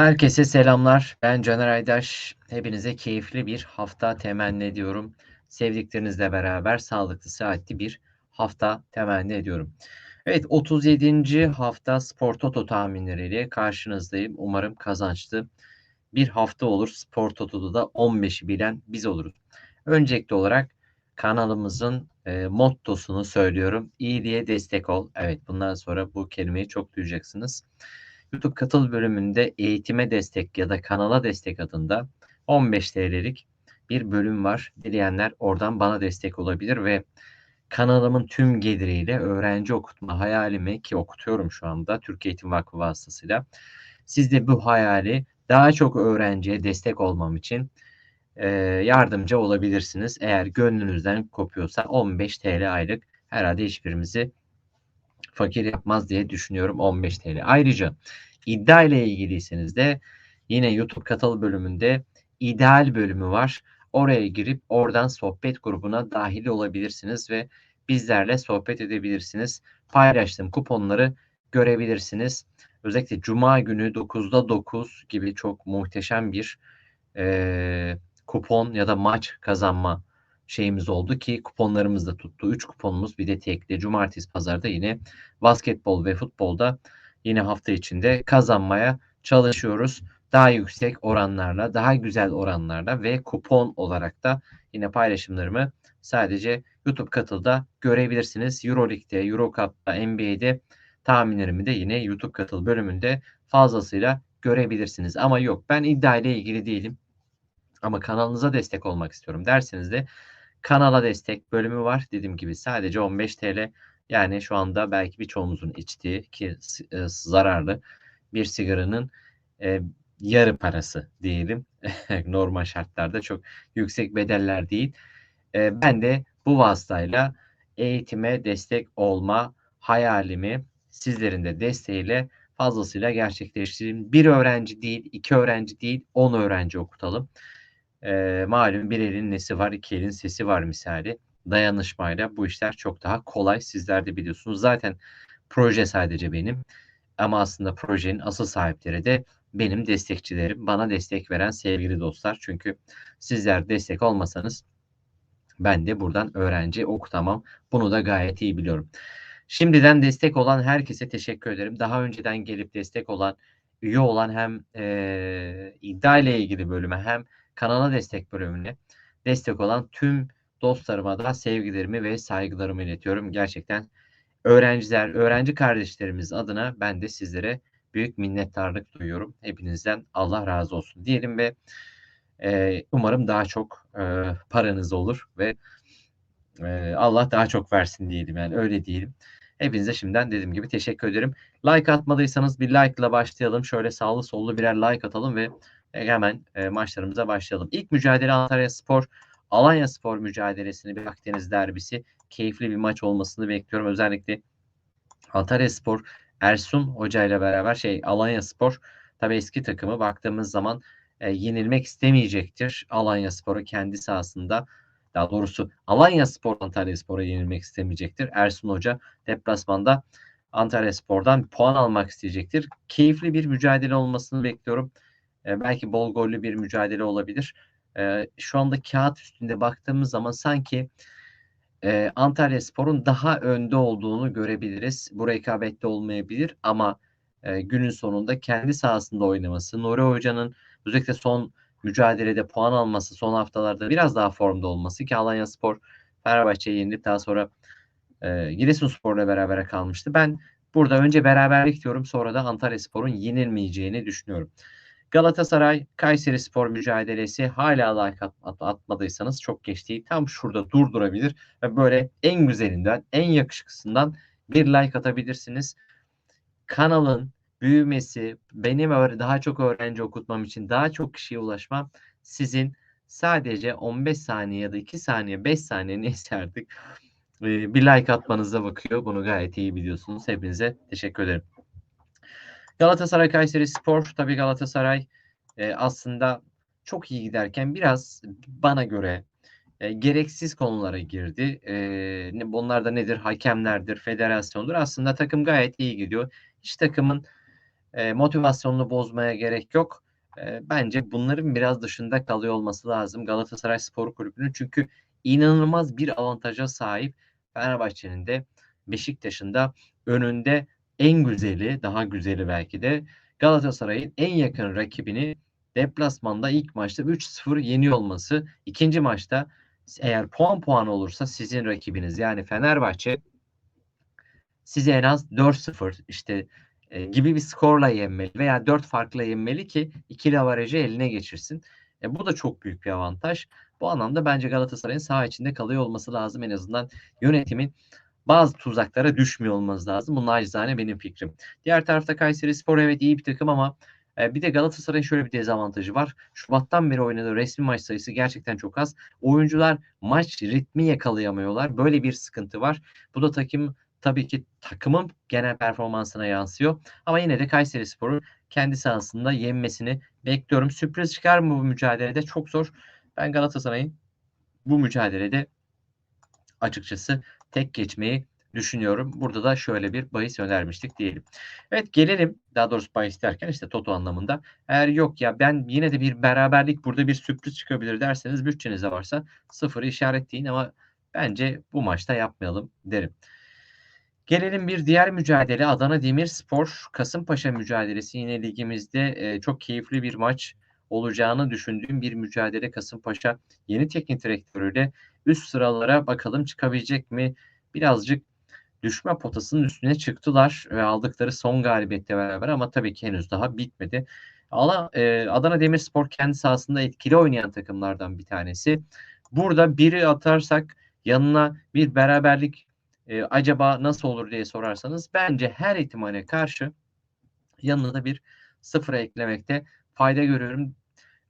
Herkese selamlar. Ben Caner Aydaş. Hepinize keyifli bir hafta temenni ediyorum. Sevdiklerinizle beraber sağlıklı, sıhhatli bir hafta temenni ediyorum. Evet 37. hafta Spor Toto tahminleriyle karşınızdayım. Umarım kazançlı bir hafta olur. Spor Toto'da da 15'i bilen biz oluruz. Öncelikli olarak kanalımızın e, mottosunu söylüyorum. İyi diye destek ol. Evet bundan sonra bu kelimeyi çok duyacaksınız. YouTube katıl bölümünde eğitime destek ya da kanala destek adında 15 TL'lik bir bölüm var. Dileyenler oradan bana destek olabilir ve kanalımın tüm geliriyle öğrenci okutma hayalimi ki okutuyorum şu anda Türkiye Eğitim Vakfı vasıtasıyla. Siz de bu hayali daha çok öğrenciye destek olmam için e, yardımcı olabilirsiniz. Eğer gönlünüzden kopuyorsa 15 TL aylık herhalde hiçbirimizi fakir yapmaz diye düşünüyorum 15 TL. Ayrıca iddia ile ilgiliyseniz de yine YouTube katılı bölümünde ideal bölümü var. Oraya girip oradan sohbet grubuna dahil olabilirsiniz ve bizlerle sohbet edebilirsiniz. Paylaştığım kuponları görebilirsiniz. Özellikle Cuma günü 9'da 9 gibi çok muhteşem bir e, kupon ya da maç kazanma şeyimiz oldu ki kuponlarımız da tuttu. 3 kuponumuz bir de tekli. Cumartesi pazarda yine basketbol ve futbolda yine hafta içinde kazanmaya çalışıyoruz. Daha yüksek oranlarla, daha güzel oranlarla ve kupon olarak da yine paylaşımlarımı sadece YouTube katılda görebilirsiniz. Euroleague'de, Eurocup'ta, NBA'de tahminlerimi de yine YouTube katıl bölümünde fazlasıyla görebilirsiniz. Ama yok ben iddia ile ilgili değilim. Ama kanalınıza destek olmak istiyorum derseniz de kanala destek bölümü var. Dediğim gibi sadece 15 TL. Yani şu anda belki birçoğumuzun içtiği ki e, zararlı bir sigaranın e, yarı parası diyelim. Normal şartlarda çok yüksek bedeller değil. E, ben de bu vasıtayla eğitime destek olma hayalimi sizlerin de desteğiyle fazlasıyla gerçekleştireyim. Bir öğrenci değil, iki öğrenci değil, on öğrenci okutalım. E, malum bir elin nesi var, iki elin sesi var misali. Dayanışmayla bu işler çok daha kolay. Sizler de biliyorsunuz. Zaten proje sadece benim. Ama aslında projenin asıl sahipleri de benim destekçilerim. Bana destek veren sevgili dostlar. Çünkü sizler destek olmasanız ben de buradan öğrenci okutamam. Bunu da gayet iyi biliyorum. Şimdiden destek olan herkese teşekkür ederim. Daha önceden gelip destek olan, üye olan hem e, iddia ile ilgili bölüme hem kanala destek bölümüne destek olan tüm dostlarıma da sevgilerimi ve saygılarımı iletiyorum. Gerçekten öğrenciler, öğrenci kardeşlerimiz adına ben de sizlere büyük minnettarlık duyuyorum. Hepinizden Allah razı olsun diyelim ve e, umarım daha çok e, paranız olur ve e, Allah daha çok versin diyelim yani öyle diyelim. Hepinize şimdiden dediğim gibi teşekkür ederim. Like atmadıysanız bir like ile başlayalım. Şöyle sağlı sollu birer like atalım ve hemen e, maçlarımıza başlayalım. İlk mücadele Antalya Spor Alanya Spor mücadelesini bir Akdeniz derbisi keyifli bir maç olmasını bekliyorum. Özellikle Antalya Spor Ersun Hoca ile beraber şey Alanya Spor tabi eski takımı baktığımız zaman e, yenilmek istemeyecektir. Alanya Spor'u kendi sahasında daha doğrusu Alanya Spor Antalya Spor'a yenilmek istemeyecektir. Ersun Hoca deplasmanda Antalya Spor'dan puan almak isteyecektir. Keyifli bir mücadele olmasını bekliyorum. E, belki bol gollü bir mücadele olabilir. E, şu anda kağıt üstünde baktığımız zaman sanki e, Antalya Spor'un daha önde olduğunu görebiliriz. Bu rekabette olmayabilir ama e, günün sonunda kendi sahasında oynaması, Nuri Hoca'nın özellikle son mücadelede puan alması, son haftalarda biraz daha formda olması ki Alanya Spor Fenerbahçe'yi yenilip daha sonra e, Giresunspor'la beraber kalmıştı. Ben burada önce beraberlik diyorum sonra da Antalya Spor'un yenilmeyeceğini düşünüyorum. Galatasaray Kayseri Spor mücadelesi hala like at, at, atmadıysanız çok geç. Tam şurada durdurabilir ve böyle en güzelinden, en yakışıklısından bir like atabilirsiniz. Kanalın büyümesi, benim daha çok öğrenci okutmam için daha çok kişiye ulaşmam sizin sadece 15 saniye ya da 2 saniye, 5 saniye neyse artık bir like atmanıza bakıyor. Bunu gayet iyi biliyorsunuz. Hepinize teşekkür ederim. Galatasaray Kayseri Spor tabii Galatasaray e, aslında çok iyi giderken biraz bana göre e, gereksiz konulara girdi. E, bunlar da nedir? Hakemlerdir, federasyondur. Aslında takım gayet iyi gidiyor. Hiç takımın e, motivasyonunu bozmaya gerek yok. E, bence bunların biraz dışında kalıyor olması lazım Galatasaray Spor Kulübü'nün. Çünkü inanılmaz bir avantaja sahip Fenerbahçe'nin de Beşiktaş'ın da önünde en güzeli, daha güzeli belki de Galatasaray'ın en yakın rakibini deplasmanda ilk maçta 3-0 yeniyor olması. ikinci maçta eğer puan puan olursa sizin rakibiniz yani Fenerbahçe sizi en az 4-0 işte e, gibi bir skorla yenmeli veya 4 farkla yenmeli ki ikili avarajı eline geçirsin. E, bu da çok büyük bir avantaj. Bu anlamda bence Galatasaray'ın saha içinde kalıyor olması lazım en azından yönetimin bazı tuzaklara düşmüyor olması lazım. Bu nacizane benim fikrim. Diğer tarafta Kayseri Spor evet iyi bir takım ama e, bir de Galatasaray'ın şöyle bir dezavantajı var. Şubat'tan beri oynadığı resmi maç sayısı gerçekten çok az. Oyuncular maç ritmi yakalayamıyorlar. Böyle bir sıkıntı var. Bu da takım tabii ki takımın genel performansına yansıyor. Ama yine de Kayseri Spor'un kendi sahasında yenmesini bekliyorum. Sürpriz çıkar mı bu mücadelede? Çok zor. Ben Galatasaray'ın bu mücadelede açıkçası tek geçmeyi düşünüyorum. Burada da şöyle bir bahis önermiştik diyelim. Evet gelelim daha doğrusu bahis derken işte Toto anlamında. Eğer yok ya ben yine de bir beraberlik burada bir sürpriz çıkabilir derseniz bütçenize varsa sıfırı işaretleyin ama bence bu maçta yapmayalım derim. Gelelim bir diğer mücadele Adana Demirspor Kasımpaşa mücadelesi yine ligimizde e, çok keyifli bir maç olacağını düşündüğüm bir mücadele Kasımpaşa yeni teknik direktörüyle üst sıralara bakalım çıkabilecek mi? Birazcık düşme potasının üstüne çıktılar ve aldıkları son galibiyetle beraber ama tabii ki henüz daha bitmedi. Ala, e, Adana Demirspor kendi sahasında etkili oynayan takımlardan bir tanesi. Burada biri atarsak yanına bir beraberlik e, acaba nasıl olur diye sorarsanız bence her ihtimale karşı yanına da bir sıfıra eklemekte fayda görüyorum.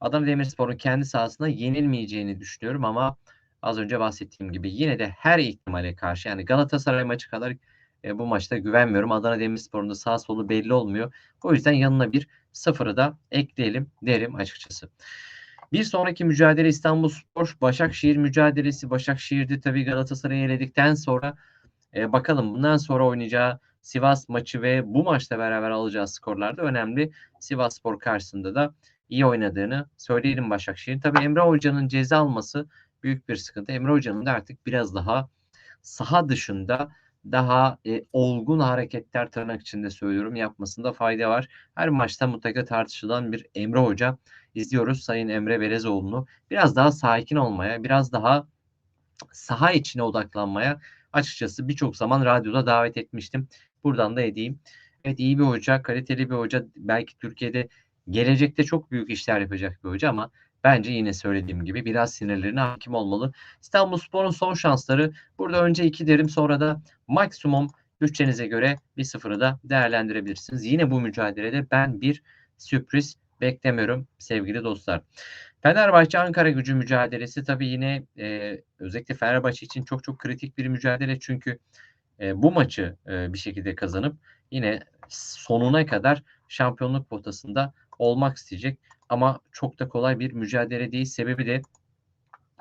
Adana Demirspor'un kendi sahasında yenilmeyeceğini düşünüyorum ama az önce bahsettiğim gibi yine de her ihtimale karşı yani Galatasaray maçı kadar e, bu maçta güvenmiyorum. Adana Demirspor'un da sağ solu belli olmuyor. O yüzden yanına bir sıfırı da ekleyelim derim açıkçası. Bir sonraki mücadele İstanbulspor Başakşehir mücadelesi. Başakşehir'de tabii Galatasaray'ı eledikten sonra e, bakalım bundan sonra oynayacağı Sivas maçı ve bu maçta beraber alacağı skorlar da önemli. Sivas Spor karşısında da iyi oynadığını söyleyelim Başakşehir'in. Tabii Emre Hoca'nın ceza alması büyük bir sıkıntı. Emre Hoca'nın da artık biraz daha saha dışında daha e, olgun hareketler tırnak içinde söylüyorum yapmasında fayda var. Her maçta mutlaka tartışılan bir Emre Hoca izliyoruz Sayın Emre Belezoğlu'nu. Biraz daha sakin olmaya, biraz daha saha içine odaklanmaya açıkçası birçok zaman radyoda davet etmiştim. Buradan da edeyim. Evet iyi bir hoca, kaliteli bir hoca. Belki Türkiye'de gelecekte çok büyük işler yapacak bir hoca ama bence yine söylediğim gibi biraz sinirlerine hakim olmalı. İstanbulspor'un son şansları burada önce 2 derim sonra da maksimum bütçenize göre bir sıfırı da değerlendirebilirsiniz. Yine bu mücadelede ben bir sürpriz beklemiyorum sevgili dostlar. Fenerbahçe Ankara gücü mücadelesi tabii yine e, özellikle Fenerbahçe için çok çok kritik bir mücadele çünkü e, bu maçı e, bir şekilde kazanıp yine sonuna kadar şampiyonluk potasında olmak isteyecek. Ama çok da kolay bir mücadele değil. Sebebi de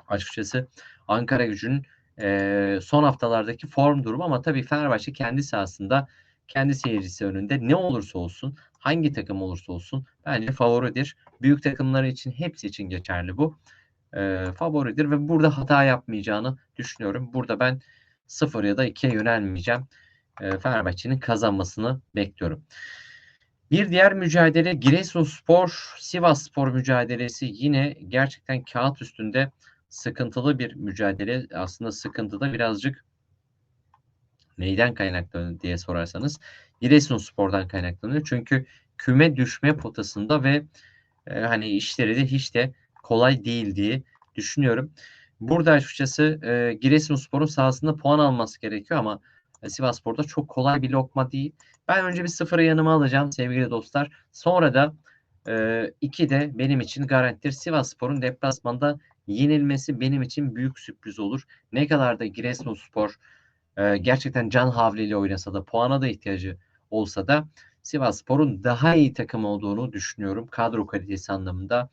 açıkçası Ankara gücünün e, son haftalardaki form durumu ama tabii Fenerbahçe kendi sahasında kendi seyircisi önünde ne olursa olsun hangi takım olursa olsun bence favoridir. Büyük takımları için hepsi için geçerli bu. E, favoridir ve burada hata yapmayacağını düşünüyorum. Burada ben 0 ya da 2'ye yönelmeyeceğim. E, Fenerbahçe'nin kazanmasını bekliyorum. Bir diğer mücadele Giresunspor Sivas Spor mücadelesi yine gerçekten kağıt üstünde sıkıntılı bir mücadele. Aslında sıkıntıda birazcık neyden kaynaklanıyor diye sorarsanız Giresunspor'dan kaynaklanıyor. Çünkü küme düşme potasında ve e, hani işleri de hiç de kolay değil diye düşünüyorum. Burada açıkçası e, Giresunspor'un sahasında puan alması gerekiyor ama Sivasspor'da çok kolay bir lokma değil. Ben önce bir sıfırı yanıma alacağım sevgili dostlar. Sonra da e, iki de benim için garantidir. Sivasspor'un deplasmanda yenilmesi benim için büyük sürpriz olur. Ne kadar da Giresunspor e, gerçekten can havliyle oynasa da puana da ihtiyacı olsa da Sivasspor'un daha iyi takım olduğunu düşünüyorum kadro kalitesi anlamında.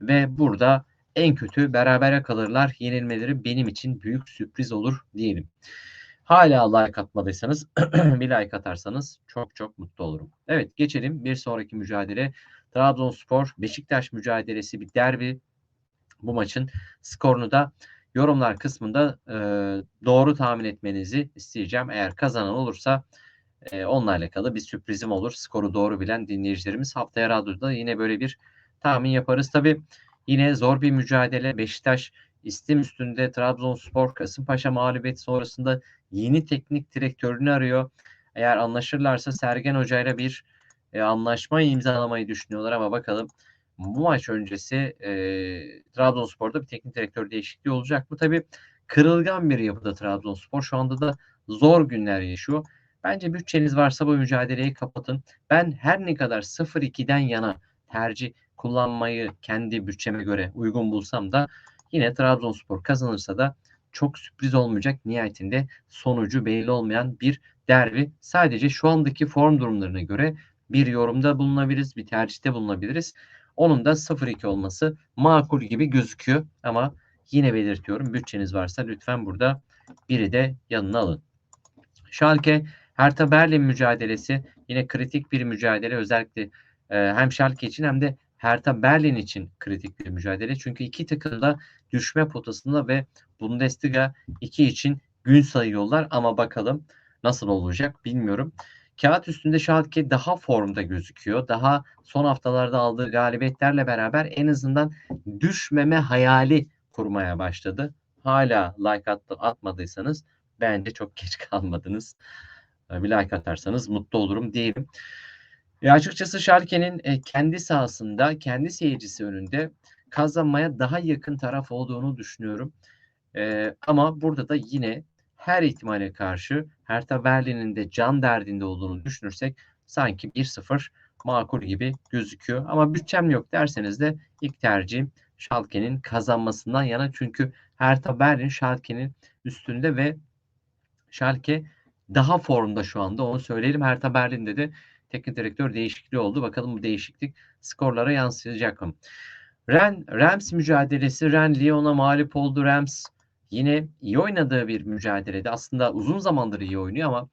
Ve burada en kötü berabere kalırlar. Yenilmeleri benim için büyük sürpriz olur diyelim. Hala like atmadıysanız bir like atarsanız çok çok mutlu olurum. Evet geçelim bir sonraki mücadele. Trabzonspor Beşiktaş mücadelesi bir derbi. Bu maçın skorunu da yorumlar kısmında e, doğru tahmin etmenizi isteyeceğim. Eğer kazanan olursa e, onunla alakalı bir sürprizim olur. Skoru doğru bilen dinleyicilerimiz haftaya radyoda yine böyle bir tahmin yaparız. Tabi yine zor bir mücadele. Beşiktaş istim üstünde Trabzonspor Kasımpaşa mağlubiyeti sonrasında yeni teknik direktörünü arıyor. Eğer anlaşırlarsa Sergen Hoca ile bir e, anlaşma imzalamayı düşünüyorlar ama bakalım bu maç öncesi e, Trabzonspor'da bir teknik direktör değişikliği olacak mı? Tabii kırılgan bir yapıda Trabzonspor. Şu anda da zor günler yaşıyor. Bence bütçeniz varsa bu mücadeleyi kapatın. Ben her ne kadar 0-2'den yana tercih kullanmayı kendi bütçeme göre uygun bulsam da yine Trabzonspor kazanırsa da çok sürpriz olmayacak. Nihayetinde sonucu belli olmayan bir derbi. Sadece şu andaki form durumlarına göre bir yorumda bulunabiliriz, bir tercihte bulunabiliriz. Onun da 0-2 olması makul gibi gözüküyor ama yine belirtiyorum bütçeniz varsa lütfen burada biri de yanına alın. Schalke Hertha Berlin mücadelesi yine kritik bir mücadele özellikle e, hem Schalke için hem de Hertha Berlin için kritik bir mücadele. Çünkü iki takım da düşme potasında ve Bundesliga 2 için gün sayıyorlar ama bakalım nasıl olacak bilmiyorum. Kağıt üstünde Schalke daha formda gözüküyor. Daha son haftalarda aldığı galibiyetlerle beraber en azından düşmeme hayali kurmaya başladı. Hala like at, atmadıysanız bence çok geç kalmadınız. Bir like atarsanız mutlu olurum diyelim. E açıkçası Schalke'nin e, kendi sahasında, kendi seyircisi önünde kazanmaya daha yakın taraf olduğunu düşünüyorum. E, ama burada da yine her ihtimale karşı Hertha Berlin'in de can derdinde olduğunu düşünürsek sanki 1-0 makul gibi gözüküyor. Ama bütçem yok derseniz de ilk tercihim Schalke'nin kazanmasından yana. Çünkü Hertha Berlin Schalke'nin üstünde ve Schalke daha formda şu anda onu söyleyelim. Hertha Berlin'de de teknik direktör değişikliği oldu. Bakalım bu değişiklik skorlara yansıyacak mı? Ren, Rams mücadelesi. Ren Lyon'a mağlup oldu. Rams yine iyi oynadığı bir mücadelede. Aslında uzun zamandır iyi oynuyor ama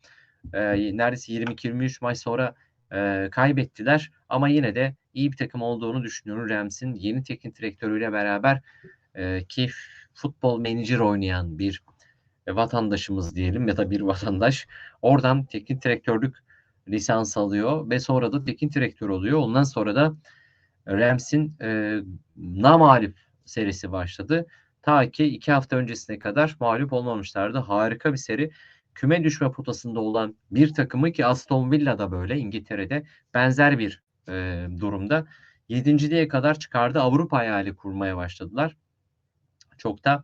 e, neredeyse 22-23 maç sonra e, kaybettiler. Ama yine de iyi bir takım olduğunu düşünüyorum. Rams'in yeni teknik direktörüyle beraber e, ki futbol menajer oynayan bir vatandaşımız diyelim ya da bir vatandaş oradan teknik direktörlük lisans alıyor ve sonra da teknik direktör oluyor. Ondan sonra da Rams'in e, namalip serisi başladı. Ta ki iki hafta öncesine kadar mağlup olmamışlardı. Harika bir seri. Küme düşme potasında olan bir takımı ki Aston Villa'da böyle İngiltere'de benzer bir e, durumda. Yedinciliğe kadar çıkardı. Avrupa hayali kurmaya başladılar. Çok da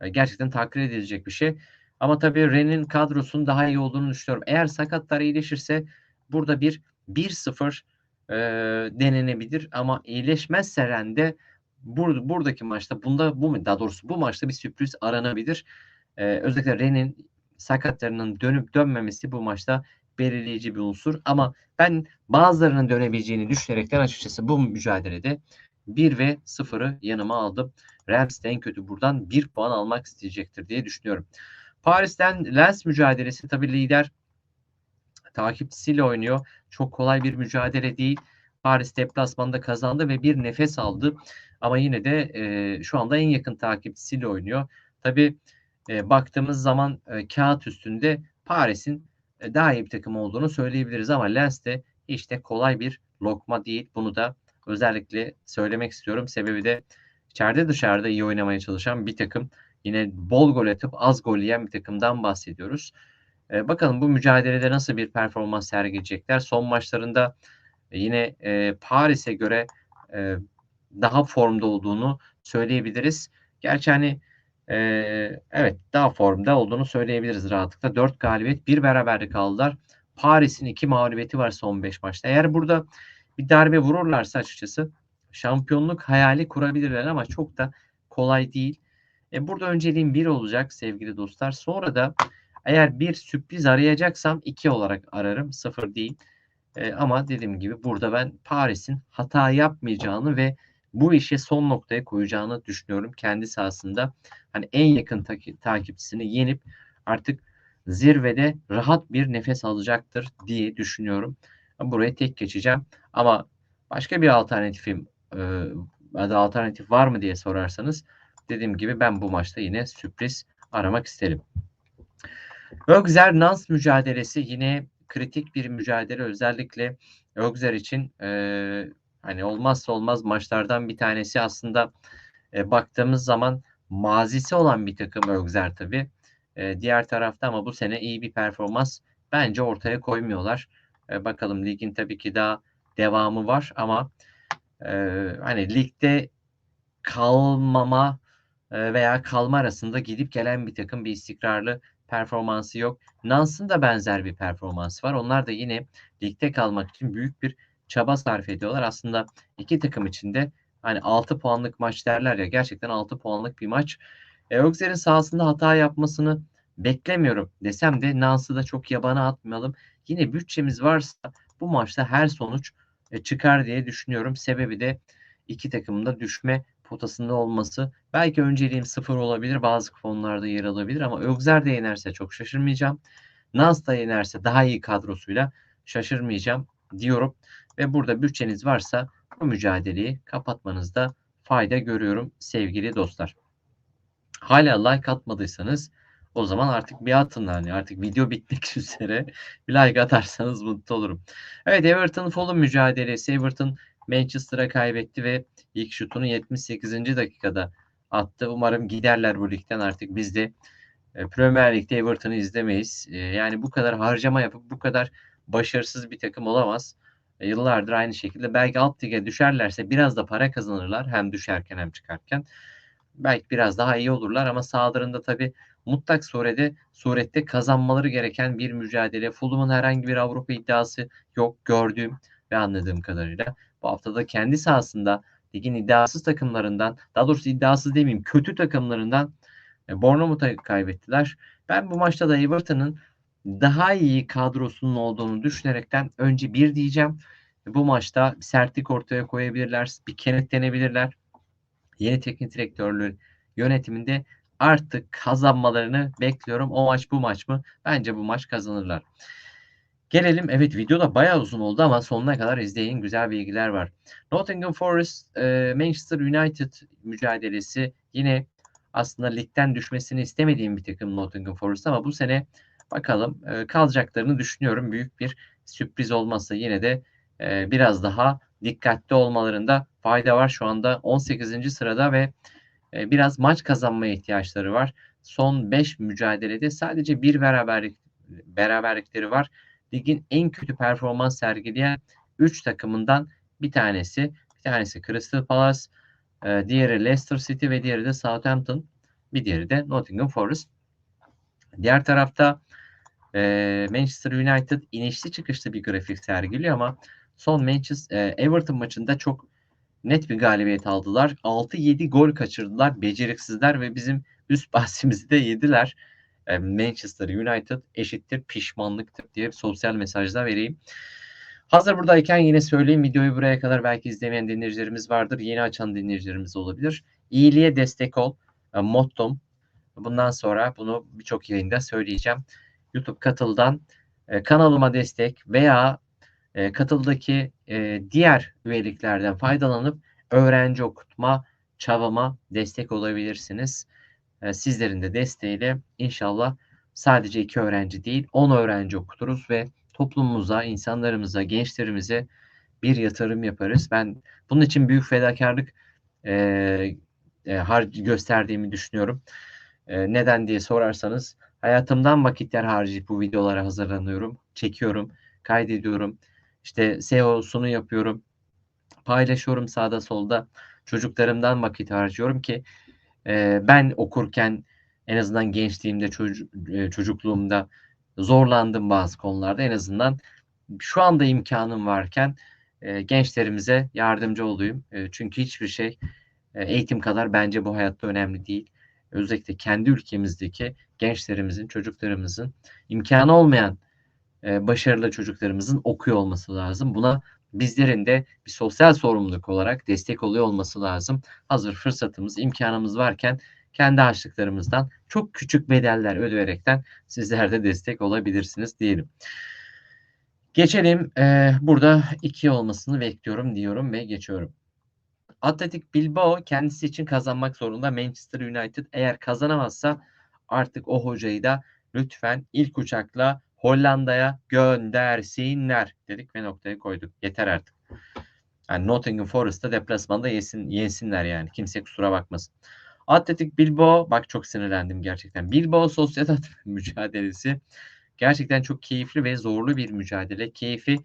e, gerçekten takdir edilecek bir şey. Ama tabii Ren'in kadrosunun daha iyi olduğunu düşünüyorum. Eğer sakatlar iyileşirse burada bir 1-0 e, denenebilir ama iyileşmezse Ren'de bur buradaki maçta bunda bu daha doğrusu bu maçta bir sürpriz aranabilir. E, özellikle Ren'in sakatlarının dönüp dönmemesi bu maçta belirleyici bir unsur. Ama ben bazılarının dönebileceğini düşünerekten açıkçası bu mücadelede 1 ve 0'ı yanıma aldım. Rams en kötü buradan 1 puan almak isteyecektir diye düşünüyorum. Paris'ten Lens mücadelesi tabii lider takipçisiyle oynuyor. Çok kolay bir mücadele değil. Paris deplasmanda kazandı ve bir nefes aldı. Ama yine de e, şu anda en yakın takipçisiyle oynuyor. Tabii e, baktığımız zaman e, kağıt üstünde Paris'in e, daha iyi bir takım olduğunu söyleyebiliriz ama Lens de işte kolay bir lokma değil. Bunu da özellikle söylemek istiyorum. Sebebi de içeride dışarıda iyi oynamaya çalışan bir takım. Yine bol gol atıp az gol yiyen bir takımdan bahsediyoruz. E, bakalım bu mücadelede nasıl bir performans sergileyecekler. Son maçlarında yine e, Paris'e göre e, daha formda olduğunu söyleyebiliriz. Gerçi hani e, evet daha formda olduğunu söyleyebiliriz rahatlıkla. 4 galibiyet, bir beraberlik aldılar. Paris'in 2 mağlubiyeti var son 5 maçta. Eğer burada bir darbe vururlarsa açıkçası şampiyonluk hayali kurabilirler ama çok da kolay değil. E, burada önceliğim 1 olacak sevgili dostlar. Sonra da eğer bir sürpriz arayacaksam 2 olarak ararım. 0 değil. E, ama dediğim gibi burada ben Paris'in hata yapmayacağını ve bu işe son noktaya koyacağını düşünüyorum kendi sahasında. Hani en yakın ta- takipçisini yenip artık zirvede rahat bir nefes alacaktır diye düşünüyorum. Buraya tek geçeceğim ama başka bir alternatifim e, alternatif var mı diye sorarsanız dediğim gibi ben bu maçta yine sürpriz aramak isterim. Ögzer Nans mücadelesi yine kritik bir mücadele özellikle Ögzer için e, hani olmazsa olmaz maçlardan bir tanesi aslında e, baktığımız zaman mazisi olan bir takım Ögzer tabi. E, diğer tarafta ama bu sene iyi bir performans bence ortaya koymuyorlar. E, bakalım ligin tabii ki daha devamı var ama e, hani ligde kalmama veya kalma arasında gidip gelen bir takım bir istikrarlı performansı yok. Nans'ın da benzer bir performansı var. Onlar da yine ligde kalmak için büyük bir çaba sarf ediyorlar. Aslında iki takım içinde hani 6 puanlık maç derler ya gerçekten 6 puanlık bir maç. E, Ögzer'in sahasında hata yapmasını beklemiyorum desem de Nans'ı da çok yabana atmayalım. Yine bütçemiz varsa bu maçta her sonuç e, çıkar diye düşünüyorum. Sebebi de iki takımın da düşme potasında olması. Belki önceliğim sıfır olabilir. Bazı fonlarda yer alabilir ama Ögzer de yenerse çok şaşırmayacağım. Nans da yenerse daha iyi kadrosuyla şaşırmayacağım diyorum. Ve burada bütçeniz varsa bu mücadeleyi kapatmanızda fayda görüyorum sevgili dostlar. Hala like atmadıysanız o zaman artık bir atın hani artık video bitmek üzere bir like atarsanız mutlu olurum. Evet Everton Fulham mücadelesi. Everton Manchester'a kaybetti ve ilk şutunu 78. dakikada attı. Umarım giderler bu ligden artık biz de e, Premier Lig'de Everton'ı izlemeyiz. E, yani bu kadar harcama yapıp bu kadar başarısız bir takım olamaz. E, yıllardır aynı şekilde belki alt lige düşerlerse biraz da para kazanırlar hem düşerken hem çıkarken. Belki biraz daha iyi olurlar ama sağlarında tabii mutlak surede surette kazanmaları gereken bir mücadele. Fulham'ın herhangi bir Avrupa iddiası yok gördüğüm ve anladığım kadarıyla. Bu haftada kendi sahasında ligin iddiasız takımlarından, daha doğrusu iddiasız demeyeyim, kötü takımlarından e, Bournemouth'a kaybettiler. Ben bu maçta da Everton'ın daha iyi kadrosunun olduğunu düşünerekten önce bir diyeceğim. Bu maçta sertlik ortaya koyabilirler, bir kenetlenebilirler. Yeni teknik direktörlüğü yönetiminde artık kazanmalarını bekliyorum. O maç bu maç mı? Bence bu maç kazanırlar. Gelelim evet video da bayağı uzun oldu ama sonuna kadar izleyin güzel bilgiler var. Nottingham Forest e, Manchester United mücadelesi yine aslında ligden düşmesini istemediğim bir takım Nottingham Forest ama bu sene bakalım e, kalacaklarını düşünüyorum. Büyük bir sürpriz olmazsa yine de e, biraz daha dikkatli olmalarında fayda var. Şu anda 18. sırada ve e, biraz maç kazanmaya ihtiyaçları var. Son 5 mücadelede sadece bir beraberlik beraberlikleri var ligin en kötü performans sergileyen 3 takımından bir tanesi. Bir tanesi Crystal Palace, e, diğeri Leicester City ve diğeri de Southampton. Bir diğeri de Nottingham Forest. Diğer tarafta e, Manchester United inişli çıkışlı bir grafik sergiliyor ama son Manchester Everton maçında çok net bir galibiyet aldılar. 6-7 gol kaçırdılar. Beceriksizler ve bizim üst bahsimizi de yediler. E, Manchester United eşittir pişmanlıktır diye sosyal mesajlar vereyim. Hazır buradayken yine söyleyeyim videoyu buraya kadar belki izlemeyen dinleyicilerimiz vardır. Yeni açan dinleyicilerimiz olabilir. İyiliğe destek ol. E, mottom. Bundan sonra bunu birçok yayında söyleyeceğim. YouTube katıldan e, kanalıma destek veya katıldaki diğer üyeliklerden faydalanıp öğrenci okutma çabama destek olabilirsiniz. Ee, sizlerin de desteğiyle inşallah sadece iki öğrenci değil 10 öğrenci okuturuz ve toplumumuza, insanlarımıza, gençlerimize bir yatırım yaparız. Ben bunun için büyük fedakarlık e, e, har gösterdiğimi düşünüyorum. E, neden diye sorarsanız hayatımdan vakitler harcayıp bu videolara hazırlanıyorum, çekiyorum, kaydediyorum. İşte SEO'sunu yapıyorum, paylaşıyorum sağda solda. Çocuklarımdan vakit harcıyorum ki e, ben okurken en azından gençliğimde e, çocukluğumda zorlandım bazı konularda. En azından şu anda imkanım varken e, gençlerimize yardımcı olayım. E, çünkü hiçbir şey eğitim kadar bence bu hayatta önemli değil. Özellikle kendi ülkemizdeki gençlerimizin, çocuklarımızın imkanı olmayan başarılı çocuklarımızın okuyor olması lazım. Buna bizlerin de bir sosyal sorumluluk olarak destek oluyor olması lazım. Hazır fırsatımız, imkanımız varken kendi harçlıklarımızdan çok küçük bedeller ödeyerekten sizler de destek olabilirsiniz diyelim. Geçelim. Eee, burada 2 olmasını bekliyorum diyorum ve geçiyorum. Atletik Bilbao kendisi için kazanmak zorunda. Manchester United eğer kazanamazsa artık o hocayı da lütfen ilk uçakla Hollanda'ya göndersinler dedik ve noktaya koyduk. Yeter artık. Yani Nottingham Forest'ta deplasmanda yesin, yensinler yani. Kimse kusura bakmasın. Atletik Bilbao bak çok sinirlendim gerçekten. Bilbao Sociedad mücadelesi gerçekten çok keyifli ve zorlu bir mücadele. Keyfi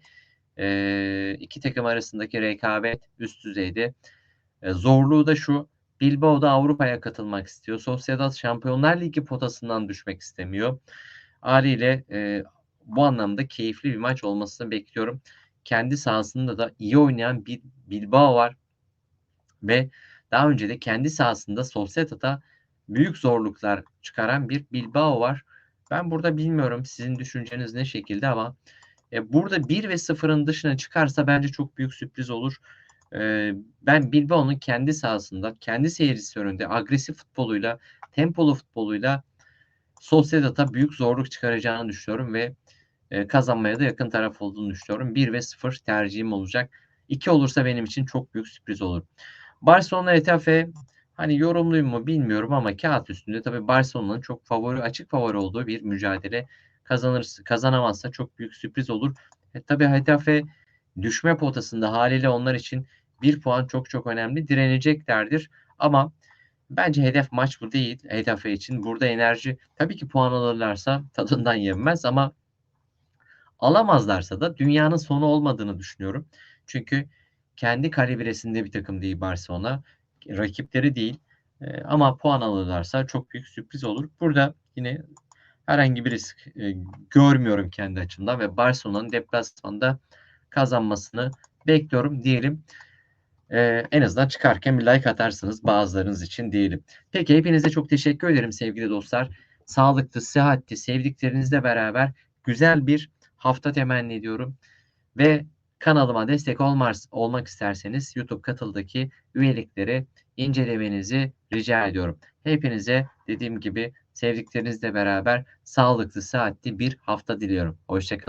e, iki takım arasındaki rekabet üst düzeyde. E, zorluğu da şu. Bilbao da Avrupa'ya katılmak istiyor. Sociedad Şampiyonlar Ligi potasından düşmek istemiyor. Haliyle e, bu anlamda keyifli bir maç olmasını bekliyorum. Kendi sahasında da iyi oynayan bir Bilbao var. Ve daha önce de kendi sahasında Sociedad'a büyük zorluklar çıkaran bir Bilbao var. Ben burada bilmiyorum sizin düşünceniz ne şekilde ama e, burada 1 ve 0'ın dışına çıkarsa bence çok büyük sürpriz olur. E, ben Bilbao'nun kendi sahasında, kendi seyircisi önünde agresif futboluyla, tempolu futboluyla Sociedad'a büyük zorluk çıkaracağını düşünüyorum ve e, kazanmaya da yakın taraf olduğunu düşünüyorum. 1 ve 0 tercihim olacak. 2 olursa benim için çok büyük sürpriz olur. Barcelona Etafe hani yorumluyum mu bilmiyorum ama kağıt üstünde tabii Barcelona'nın çok favori açık favori olduğu bir mücadele kazanırsa kazanamazsa çok büyük sürpriz olur. E, tabii Hetafe düşme potasında haliyle onlar için bir puan çok çok önemli direneceklerdir ama bence hedef maç bu değil Hetafe için. Burada enerji tabii ki puan alırlarsa tadından yenmez ama alamazlarsa da dünyanın sonu olmadığını düşünüyorum. Çünkü kendi kalibresinde bir takım değil Barcelona. Rakipleri değil. E, ama puan alırlarsa çok büyük sürpriz olur. Burada yine herhangi bir risk e, görmüyorum kendi açımdan ve Barcelona'nın deplasmanda kazanmasını bekliyorum diyelim. E, en azından çıkarken bir like atarsınız bazılarınız için diyelim. Peki hepinize çok teşekkür ederim sevgili dostlar. Sağlıklı, sıhhatli, sevdiklerinizle beraber güzel bir hafta temenni ediyorum. Ve kanalıma destek olmaz, olmak isterseniz YouTube katıldaki üyelikleri incelemenizi rica ediyorum. Hepinize dediğim gibi sevdiklerinizle beraber sağlıklı, saatli bir hafta diliyorum. Hoşçakalın.